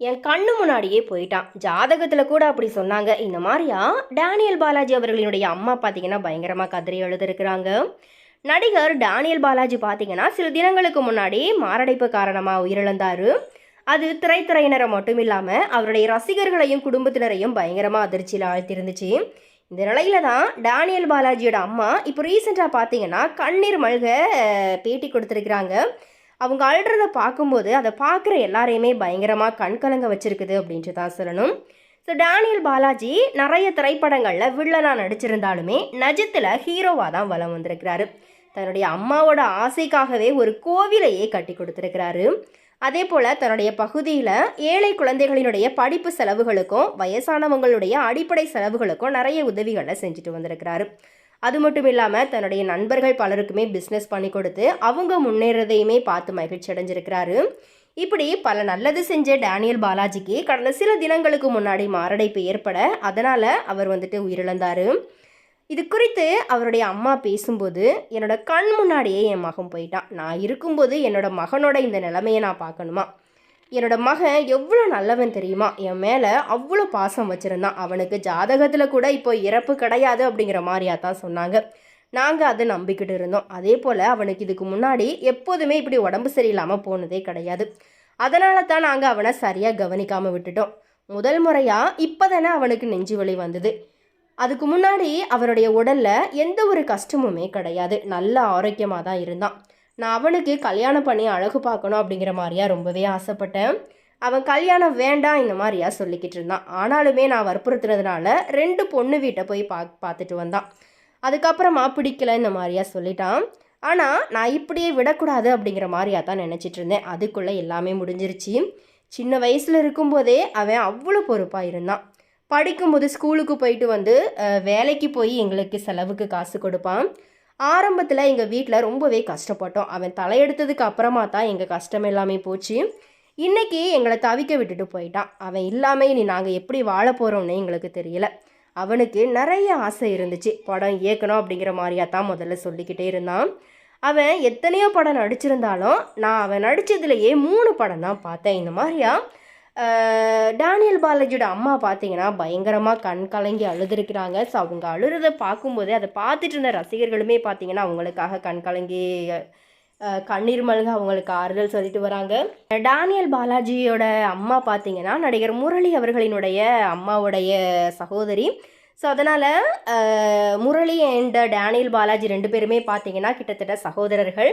என் கண்ணு முன்னாடியே போயிட்டான். ஜாதகத்தில் கூட அப்படி சொன்னாங்க. இந்த மாதிரியா? டேனியல் பாலாஜி அவர்களினுடைய அம்மா பார்த்தீங்கன்னா பயங்கரமாக கதறி எழுதிருக்கிறாங்க. நடிகர் டேனியல் பாலாஜி பார்த்தீங்கன்னா சில தினங்களுக்கு முன்னாடி மாரடைப்பு காரணமாக உயிரிழந்தார். அது திரைத்துறையினரை மட்டும் இல்லாமல் அவருடைய ரசிகர்களையும் குடும்பத்தினரையும் பயங்கரமாக அதிர்ச்சியில் ஆழ்த்திருந்துச்சு. இந்த நிலையில தான் டேனியல் பாலாஜியோட அம்மா இப்போ ரீசெண்டாக பார்த்தீங்கன்னா கண்ணீர் மல்க பேட்டி கொடுத்துருக்குறாங்க. அவங்க அழுறத பார்க்கும்போது அதை பார்க்குற எல்லாரையுமே பயங்கரமாக கண்கலங்க வச்சுருக்குது அப்படின்ட்டு தான் சொல்லணும். ஸோ டேனியல் பாலாஜி நிறைய திரைப்படங்களில் வில்லனாக நடிச்சிருந்தாலுமே நஜத்தில் ஹீரோவாக தான் வலம் வந்திருக்கிறாரு. தன்னுடைய அம்மாவோட ஆசைக்காகவே ஒரு கோவிலையே கட்டி கொடுத்துருக்கிறாரு. அதே போல் தன்னுடைய பகுதியில் ஏழை குழந்தைகளினுடைய படிப்பு செலவுகளுக்கும் வயசானவங்களுடைய அடிப்படை செலவுகளுக்கும் நிறைய உதவிகளை செஞ்சுட்டு வந்திருக்கிறாரு. அது மட்டும் இல்லாமல் தன்னுடைய நண்பர்கள் பலருக்குமே பிஸ்னஸ் பண்ணி கொடுத்து அவங்க முன்னேறதையுமே பார்த்து மகிழ்ச்சி அடைஞ்சிருக்கிறாரு. இப்படி பல நல்லது செஞ்ச டேனியல் பாலாஜிக்கு கடந்த சில தினங்களுக்கு முன்னாடி மாரடைப்பு ஏற்பட அதனால் அவர் வந்துட்டு உயிரிழந்தார். இது குறித்து அவருடைய அம்மா பேசும்போது என்னோட கண் முன்னாடியே என் மகன் போயிட்டான். நான் இருக்கும்போது என்னோட மகனோட இந்த நிலைமையை நான் பார்க்கணுமா? என்னோட மகன் எவ்வளோ நல்லவன் தெரியுமா? என் மேலே அவ்வளோ பாசம் வச்சுருந்தான். அவனுக்கு ஜாதகத்தில் கூட இப்போ இறப்பு கிடையாது அப்படிங்கிற மாதிரியா தான் சொன்னாங்க. நாங்கள் அதை நம்பிக்கிட்டு இருந்தோம். அதே போல் அவனுக்கு இதுக்கு முன்னாடி எப்போதுமே இப்படி உடம்பு சரியில்லாமல் போனதே கிடையாது. அதனால தான் நாங்கள் அவனை சரியாக கவனிக்காமல் விட்டுட்டோம். முதல் முறையாக இப்போ தானே அவனுக்கு நெஞ்சு வலி வந்தது. அதுக்கு முன்னாடி அவருடைய உடலில் எந்த ஒரு கஷ்டமுமே கிடையாது. நல்ல ஆரோக்கியமாக தான் இருந்தான். நான் அவனுக்கு கல்யாணம் பண்ணி அழகு பார்க்கணும் அப்படிங்கிற மாதிரியா ரொம்பவே ஆசைப்பட்டேன். அவன் கல்யாணம் வேண்டாம் இந்த மாதிரியா சொல்லிக்கிட்டு இருந்தான். ஆனாலுமே நான் வற்புறுத்துனதுனால ரெண்டு பொண்ணு வீட்டை போய் பா பார்த்துட்டு வந்தான். அதுக்கப்புறமா பிடிக்கல இந்த மாதிரியா சொல்லிட்டான். ஆனால் நான் இப்படியே விடக்கூடாது அப்படிங்கிற மாதிரியா தான் நினச்சிட்டு இருந்தேன். அதுக்குள்ளே எல்லாமே முடிஞ்சிருச்சு. சின்ன வயசில் இருக்கும்போதே அவன் அவ்வளோ பொறுப்பாக இருந்தான். படிக்கும்போது ஸ்கூலுக்கு போயிட்டு வந்து வேலைக்கு போய் எங்களுக்கு செலவுக்கு காசு கொடுப்பான். ஆரம்பத்தில் எங்கள் வீட்டில் ரொம்பவே கஷ்டப்பட்டோம். அவன் தலையெடுத்ததுக்கு அப்புறமா தான் எங்கள் கஷ்டம் எல்லாமே போச்சு. இன்னைக்கு எங்களை தவிக்க விட்டுட்டு போயிட்டான். அவன் இல்லாமல் இனி நாங்கள் எப்படி வாழ போகிறோம்னு எங்களுக்கு தெரியல. அவனுக்கு நிறைய ஆசை இருந்துச்சு. படம் இயக்கணும் அப்படிங்கிற மாதிரியா தான் முதல்ல சொல்லிக்கிட்டே இருந்தான். அவன் எத்தனையோ படம் நடிச்சிருந்தாலும் நான் அவன் நடித்ததுலேயே மூணு படம் தான் பார்த்தேன். இந்த மாதிரியா டேனியல் பாலாஜியோட அம்மா பார்த்தீங்கன்னா பயங்கரமாக கண் கலங்கி அழுதுருக்கிறாங்க. ஸோ அவங்க அழுறதை பார்க்கும்போதே அதை பார்த்துட்டு இருந்த ரசிகர்களுமே பார்த்தீங்கன்னா அவங்களுக்காக கண் கலங்கி கண்ணீர் மல்க அவங்களுக்கு ஆறுதல் சொல்லிட்டு வராங்க. டேனியல் பாலாஜியோட அம்மா பார்த்தீங்கன்னா நடிகர் முரளி அவர்களினுடைய அம்மாவுடைய சகோதரி. ஸோ அதனால் முரளி அண்ட் டேனியல் பாலாஜி ரெண்டு பேருமே பார்த்தீங்கன்னா கிட்டத்தட்ட சகோதரர்கள்.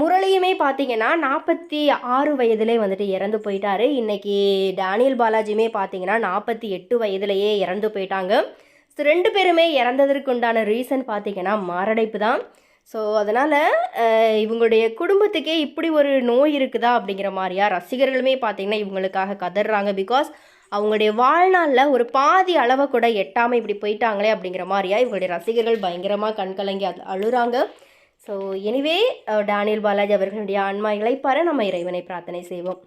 முரளியுமே பார்த்தீங்கன்னா நாற்பத்தி ஆறு வயதிலே வந்துட்டு இறந்து போயிட்டாரு. இன்னைக்கு டேனியல் பாலாஜியுமே பார்த்தீங்கன்னா நாற்பத்தி எட்டு வயதிலேயே இறந்து போயிட்டாங்க. ஸோ ரெண்டு பேருமே இறந்ததற்கு உண்டான ரீசன் பார்த்தீங்கன்னா மாரடைப்பு தான். ஸோ அதனால் இவங்களுடைய குடும்பத்துக்கே இப்படி ஒரு நோய் இருக்குதா அப்படிங்கிற மாதிரியா ரசிகர்களுமே பார்த்தீங்கன்னா இவங்களுக்காக கதறாங்க. பிகாஸ் அவங்களுடைய வாழ்நாளில் ஒரு பாதி அளவை கூட எட்டாமல் இப்படி போயிட்டாங்களே அப்படிங்கிற மாதிரியா இவங்களுடைய ரசிகர்கள் பயங்கரமாக கண்கலங்கி அது அழுகிறாங்க ஸோ எனிவே டேனியல் பாலாஜி அவர்களுடைய ஆன்மா இழைப்பார நம்ம இறைவனை பிரார்த்தனை செய்வோம்.